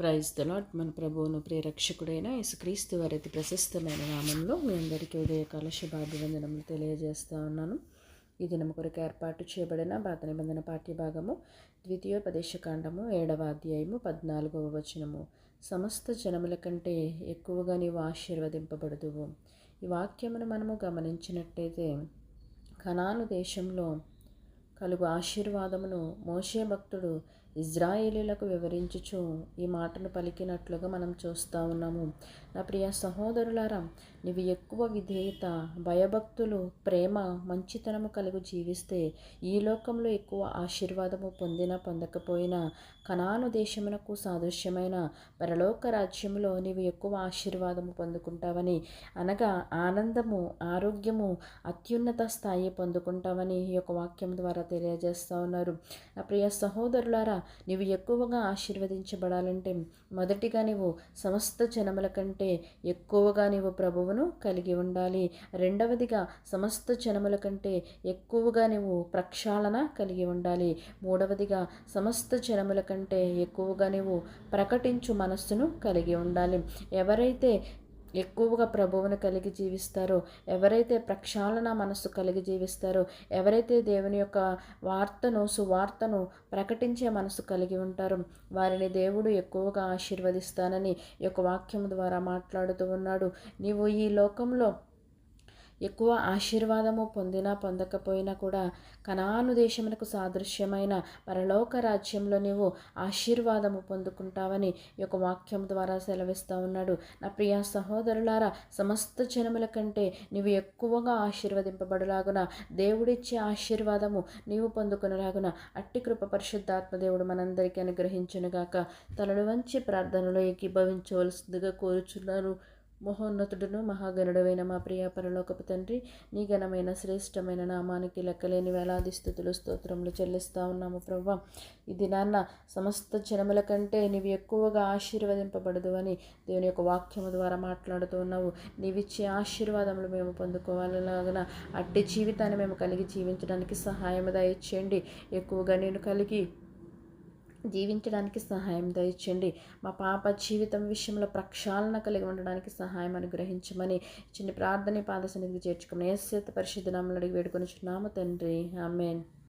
Praise the మన ప్రభువును ప్రియరక్షకుడైన యేసుక్రీస్తు వారి అతి ప్రశస్తమైన నామంలో మీ అందరికీ ఉదయకాల శుభాభివందనములు తెలియజేస్తూ ఉన్నాను. ఈ దినం కొరకు ఏర్పాటు చేయబడిన పాత నిబంధన పాఠ్యభాగము ద్వితీయోపదేశకాండము ఏడవ అధ్యాయము పద్నాలుగవ వచనము. సమస్త జనముల కంటే ఎక్కువగా నీవు ఆశీర్వదింపబడదువు. ఈ వాక్యమును మనము గమనించినట్టయితే కణాను దేశంలో కలుగు ఆశీర్వాదమును మోషే భక్తుడు ఇజ్రాయేలీలకు వివరించుచు ఈ మాటను పలికినట్లుగా మనం చూస్తూ ఉన్నాము. నా ప్రియ సహోదరులారా నీవు ఎక్కువ విధేయత భయభక్తులు ప్రేమ మంచితనము కలుగు జీవిస్తే ఈ లోకంలో ఎక్కువ ఆశీర్వాదము పొందిన పొందకపోయినా కనాను దేశమునకు సాదృశ్యమైన పరలోక రాజ్యములో నీవు ఎక్కువ ఆశీర్వాదము పొందుకుంటావని అనగా ఆనందము ఆరోగ్యము అత్యున్నత స్థాయి పొందుకుంటావని ఈ యొక్క వాక్యం ద్వారా తెలియజేస్తూ ఉన్నారు. నా ప్రియ సహోదరులారా నీవు ఎక్కువగా ఆశీర్వదించబడాలంటే మొదటిగా నీవు సమస్త జనముల కంటే ఎక్కువగా నీవు ప్రభువును కలిగి ఉండాలి. రెండవదిగా సమస్త జనముల కంటే ఎక్కువగా నీవు ప్రక్షాళన కలిగి ఉండాలి. మూడవదిగా సమస్త జనముల కంటే ఎక్కువగా నీవు ప్రకటించు మనస్సును కలిగి ఉండాలి. ఎవరైతే ఎక్కువగా ప్రభువును కలిగి జీవిస్తారో ఎవరైతే ప్రక్షాళన మనస్సు కలిగి జీవిస్తారో ఎవరైతే దేవుని యొక్క వార్తను సువార్తను ప్రకటించే మనసు కలిగి ఉంటారో వారిని దేవుడు ఎక్కువగా ఆశీర్వదిస్తానని ఈ యొక్క వాక్యం ద్వారా మాట్లాడుతూ ఉన్నాడు. నీవు ఈ లోకంలో ఎక్కువ ఆశీర్వాదము పొందినా పొందకపోయినా కూడా కనాను దేశమునకు సాదృశ్యమైన పరలోక రాజ్యంలో నీవు ఆశీర్వాదము పొందుకుంటావని ఈ యొక్క వాక్యం ద్వారా సెలవిస్తూ ఉన్నాడు. నా ప్రియ సహోదరులారా సమస్త జనముల కంటే నీవు ఎక్కువగా ఆశీర్వదింపబడులాగున దేవుడిచ్చే ఆశీర్వాదము నీవు పొందుకునేలాగున అట్టి కృప పరిశుద్ధాత్మదేవుడు మనందరికీ అనుగ్రహించునుగాక. తలను వంచి ప్రార్థనలో ఏకీభవించవలసిందిగా కోరుచున్నాను. మహోన్నతుడును మహాగణుడవైన మా ప్రియ పరలోకపు తండ్రి నీ ఘనమైన శ్రేష్టమైన నామానికి లెక్కలేని వేలాది స్థుతులు స్తోత్రములు చెల్లిస్తా ఉన్నాము ప్రభా ఇది నాన్న సమస్త జనముల కంటే నీవు ఎక్కువగా ఆశీర్వదింపబడదు అని దేవుని యొక్క వాక్యము ద్వారా మాట్లాడుతూ ఉన్నావు. నీవిచ్చే ఆశీర్వాదములు మేము పొందుకోవాలలాగన అట్టి జీవితాన్ని మేము కలిగి జీవించడానికి సహాయం దయచేయండి. ఎక్కువగా నేను కలిగి జీవించడానికి సహాయం దయచండి. మా పాప జీవితం విషయంలో ప్రక్షాళన కలిగి ఉండడానికి సహాయం అనుగ్రహించమని చిన్న ప్రార్థన పాద సన్నిధికి చేర్చుకుని ఏసేత పరిశుద్ధ నామలు అడిగి వేడుకొని చున్నాము తండ్రి. ఆమెన్.